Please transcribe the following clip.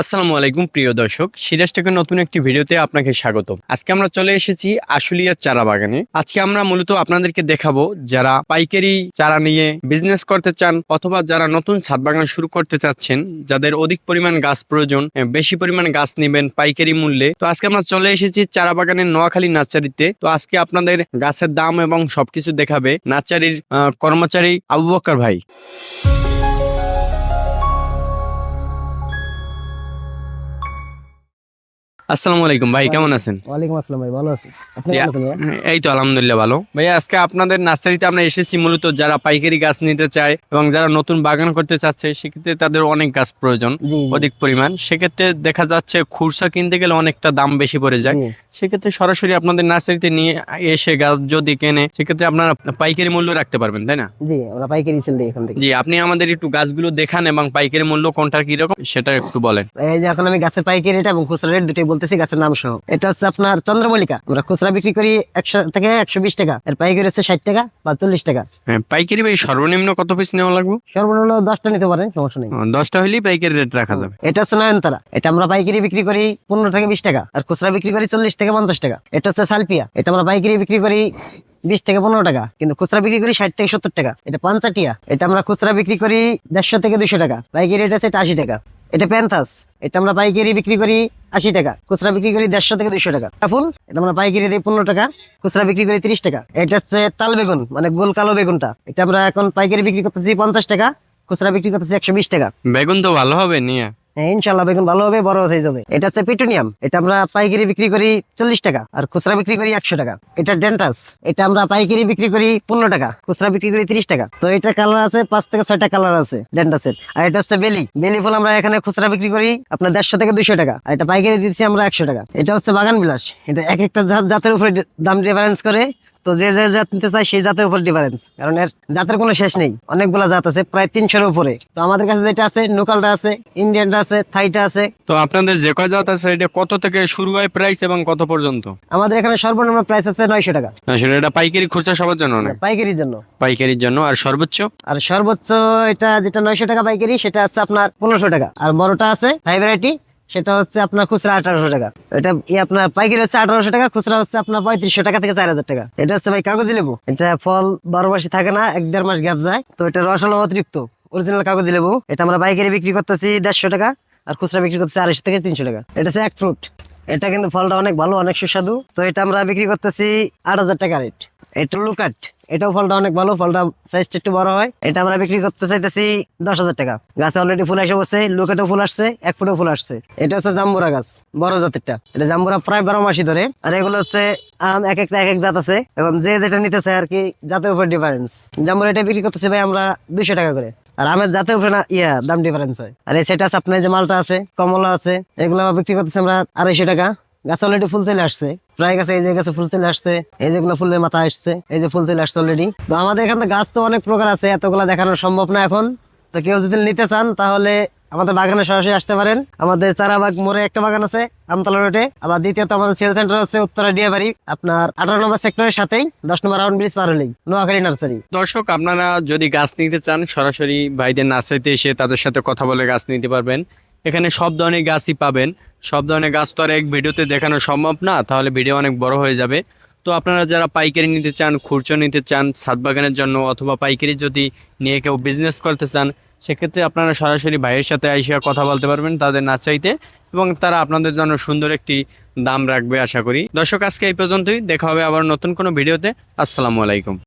আসসালামু আলাইকুম, প্রিয় দর্শক। সিরাজ নতুন একটি ভিডিওতে আপনাকে স্বাগত আজকে আমরা চলে এসেছি আশুলিয়ার চারা বাগানে। আজকে আমরা মূলত আপনাদেরকে দেখাবো যারা পাইকারি চারা নিয়ে বিজনেস করতে চান অথবা যারা নতুন ছাদ বাগান শুরু করতে চাচ্ছেন, যাদের অধিক পরিমাণ গাছ প্রয়োজন বেশি পরিমাণ গাছ নেবেন পাইকারি মূল্যে। তো আজকে আমরা চলে এসেছি চারা বাগানের নোয়াখালী নার্সারিতে। তো আজকে আপনাদের গাছের দাম এবং সবকিছু দেখাবে নার্সারির কর্মচারী আবু বক্কর ভাই। আসসালামু আলাইকুম ভাই কেমন আছেন? ওয়ালাইকুম আসসালাম ভাই ভালো আছি। আপনি কেমন আছেন ভাইয়া? এই তো আলহামদুলিল্লাহ ভালো। ভাইয়া আজকে আপনাদের নার্সারিতে আমরা এসেছি মূলত যারা পাইকারি গাছ নিতে চায় এবং যারা নতুন বাগান করতে চাচ্ছে সেক্ষেত্রে তাদের অনেক গাছ প্রয়োজন অধিক পরিমাণ। সেক্ষেত্রে দেখা যাচ্ছে খুরসা কিনতে গেলে অনেকটা দাম বেশি পড়ে যায়। সেক্ষেত্রে সরাসরি আপনাদের নার্সারিতে নিয়ে এসে গাছ যদি কেনে সেক্ষেত্রে আপনারা পাইকারি মূল্য রাখতে পারবেন তাই না? জি আমরা পাইকারি সেল দিই এখান থেকে। জি আপনি আমাদের একটু গাছগুলো দেখান এবং পাইকারি মূল্য কোনটা কীরকম সেটা একটু বলেন। এই যে এখন আমি গাছের পাইকারি রেট এবং খুচরা রেট দুটোই বলতেছি গাছের নাম সহ। এটা হচ্ছে আপনার চন্দ্রমল্লিকা। আমরা খুচরা বিক্রি করি একশো থেকে একশো বিশ টাকা। এর পাইকারি হচ্ছে ষাট টাকা বা চল্লিশ টাকা। হ্যাঁ, পাইকারি ভাই সর্বনিম্ন কত পিস নেওয়া লাগবে? সর্বনিম্ন দশটা নিতে পারেন সমস্যা নেই। দশটা হলেই পাইকারি রেট রাখা যাবে। এটা হচ্ছে নয়নতারা। এটা আমরা পাইকারি বিক্রি করি পনেরো থেকে বিশ টাকা। আর খুচরা বিক্রি করি চল্লিশ থেকে পঞ্চাশ টাকা। এটা হচ্ছে সালপিয়া। এটা আমরা পাইকারি বিক্রি করি বিশ থেকে পনেরো টাকা। কিন্তু খুচরা বিক্রি করি ষাট থেকে সত্তর টাকা। এটা পঞ্চাটিয়া এটা আমরা খুচরা বিক্রি করি দেড়শো থেকে দুশো টাকা। পাইকারি রেট হচ্ছে এটা আশি টাকা। এটা প্যান্থাস। এটা আমরা পাইকারি বিক্রি করি আশি টাকা, খুচরা বিক্রি করি দেড়শো থেকে দুশো টাকা। ফুল, এটা আমরা পাইকারি দিই পনেরো টাকা, খুচরা বিক্রি করি তিরিশ টাকা। এটা হচ্ছে তাল বেগুন মানে গোল কালো বেগুনটা। এটা আমরা এখন পাইকারি বিক্রি করতেছি পঞ্চাশ টাকা, খুচরা বিক্রি করতেছি একশো বিশ টাকা। বেগুন তো ভালো হবে নিয়ে। ইনশাল্লাহ বেগুন ভালো হবে, বড় সাইজ হবে। এটা হচ্ছে পিটুনিয়াম এটা আমরা পাইকারি বিক্রি করি চল্লিশ টাকা, আর খুচরা বিক্রি করি একশো টাকা। এটা ডেন্টাস। এটা আমরা পাইকারি বিক্রি করি পনেরো টাকা, খুচরা বিক্রি করি তিরিশ টাকা। তো এটা কালার আছে, পাঁচ থেকে ছয়টা কালার আছে ডেন্টাসের। আর এটা হচ্ছে বেলি। বেলি ফুল আমরা এখানে খুচরা বিক্রি করি আপনার দেড়শো থেকে দুশো টাকা, আর এটা পাইকারি দিচ্ছি আমরা একশো টাকা। এটা হচ্ছে বাগান বিলাস। এটা এক একটা জাত জাতের উপরে দাম ডিফারেন্স করে। তো যে যে জাত নিতে চায় সেই জাতের উপর ডিফারেন্স কারণ এর জাতের কোনো শেষ নেই। অনেকগুলো জাত আছে প্রায় তিনশোর উপরে। তো আমাদের কাছে যেটা আছে লোকালটা আছে ইন্ডিয়ানটা আছে থাইটা আছে। তো আপনাদের যে কয় জাত আছে এটা কত থেকে শুরু হয় প্রাইস এবং কত পর্যন্ত? আমাদের এখানে সর্বনিম্ন প্রাইস আছে নয়শো টাকা। না সেটা এটা পাইকারি খুচরা সবার জন্য না? পাইকারির জন্য। পাইকারির জন্য। আর সর্বোচ্চ? আর সর্বোচ্চ এটা যেটা নয়শো টাকা পাইকারি সেটা আছে আপনার পনেরোশো টাকা। আর বড়টা আছে হাই ভ্যারাইটি সেটা হচ্ছে আপনার খুচরা আঠারোশো টাকা। এটা আপনার পাইকারি হচ্ছে আঠারোশো টাকা, খুচরা হচ্ছে আপনার পঁয়ত্রিশশো টাকা থেকে চার হাজার টাকা। এটা হচ্ছে ভাই কাগজি লেবু। এটা ফল বারো মাসে থাকে না, এক দেড় মাস গ্যাপ যায়। তো এটা রস হলো অতিরিক্ত অরিজিনাল কাগজি লেবু। এটা আমরা পাইকারি বিক্রি করতেছি দেড়শো টাকা, আর খুচরা বিক্রি করতেছি আড়াইশো থেকে তিনশো টাকা। এটা হচ্ছে এক ফ্রুট এটা কিন্তু ফলটা অনেক ভালো, অনেক সুস্বাদু। তো এটা আমরা বিক্রি করতেছি আট হাজার টাকা রেট এটা লুকাট এটাও ফলটা অনেক ভালো, ফলটা সাইজটা একটু বড় হয়। এটা আমরা বিক্রি করতে চাইতেছি দশ হাজার টাকা। গাছে অলরেডি ফুল এসে বসে লুকাটেও ফুল আসছে, এক ফুটেও ফুল আসছে। এটা হচ্ছে জাম্বুরা গাছ, বড় জাতেরটা। এটা জাম্বুরা প্রায় বারো মাসই ধরে। আর এগুলো হচ্ছে, আম, এক একটা, এক এক জাত আছে। এবং যে যেটা নিতে চায় আর কি, জাতের উপর ডিফারেন্স জাম্বুরা এটা বিক্রি করতেছি ভাই আমরা দুইশো টাকা করে। আর আমের জাতের উপরে না, ইয়া, দাম ডিফারেন্স হয়। আর সেটা আপনার যে মালটা আছে, কমলা আছে, এগুলো বিক্রি করতেছি আমরা আড়াইশো টাকা। গাছ অলরেডি ফুল চলে আসছে। প্রায় গাছে এই যে গাছে ফুল চলে আসছে, এই যেগুলো ফুলের মাথা আসছে, এই যে ফুল চলে আসছে অলরেডি তো আমাদের এখানে গাছ তো অনেক প্রকার আছে, এতগুলো দেখানো সম্ভব না এখন। তো কেউ যদি নিতে চান, তাহলে আমাদের বাগানে সরাসরি আসতে পারেন। আমাদের চারাবাগ মোড়ে একটা বাগান আছে, আমতলা রোডে। আবার দ্বিতীয়ত আমাদের সেল সেন্টার হচ্ছে উত্তরা ডিয়াবাড়ি। আপনার আঠারো নম্বর সেক্টরের সাথেই দশ নম্বর রাউন্ড ব্রিজ পার হলেই, নোয়াখালী নার্সারি। দর্শক, আপনারা যদি গাছ নিতে চান, সরাসরি ভাইদের নার্সারিতে এসে তাদের সাথে কথা বলে গাছ নিতে পারবেন। এখানে সব ধরনের গাছই পাবেন। সব ধরনের গাছ তো আর এক ভিডিওতে দেখানো সম্ভব না, তাহলে ভিডিও অনেক বড় হয়ে যাবে। তো আপনারা যারা পাইকারি নিতে চান খুরচো নিতে চান, ছাদ বাগানের জন্য অথবা পাইকারি যদি নিয়ে কেউ বিজনেস করতে চান, সেক্ষেত্রে আপনারা সরাসরি ভাইয়ের সাথে আইসা কথা বলতে পারবেন তাদের না চাইতে এবং তারা আপনাদের জন্য সুন্দর একটি দাম রাখবে আশা করি। দর্শক, আজকে এই পর্যন্তই। দেখা হবে আবার নতুন কোনো ভিডিওতে। আসসালামু আলাইকুম।